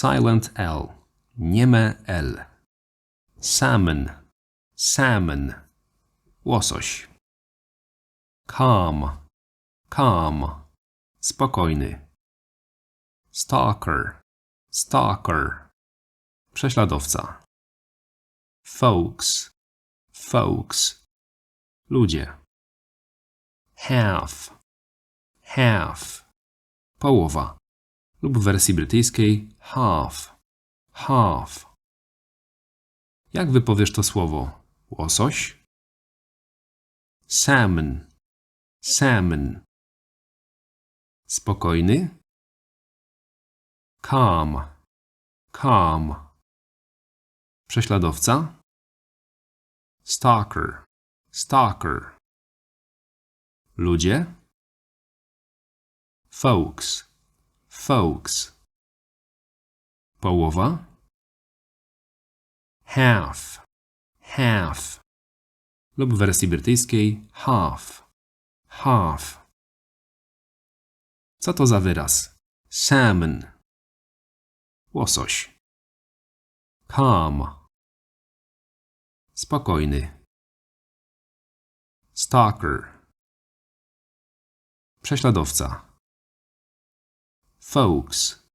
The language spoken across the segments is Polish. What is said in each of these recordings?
Silent L. Nieme L. Salmon. Salmon. Łosoś. Calm. Calm. Spokojny. Stalker. Stalker. Prześladowca. Folks. Folks. Ludzie. Half. Half. Połowa. Lub w wersji brytyjskiej half. Half. Jak wypowiesz to słowo? Łosoś? Salmon. Salmon. Spokojny? Calm. Calm. Prześladowca? Stalker. Stalker. Ludzie? Folks. Folks. Połowa? Half. Half. Lub w wersji brytyjskiej half. Half. Co to za wyraz? Salmon. Łosoś. Calm. Spokojny. Stalker. Prześladowca. Folks.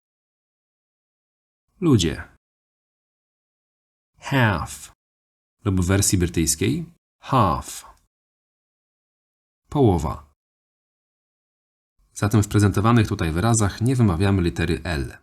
Ludzie. Half. Lub w wersji brytyjskiej half. Połowa. Zatem w prezentowanych tutaj wyrazach nie wymawiamy litery L.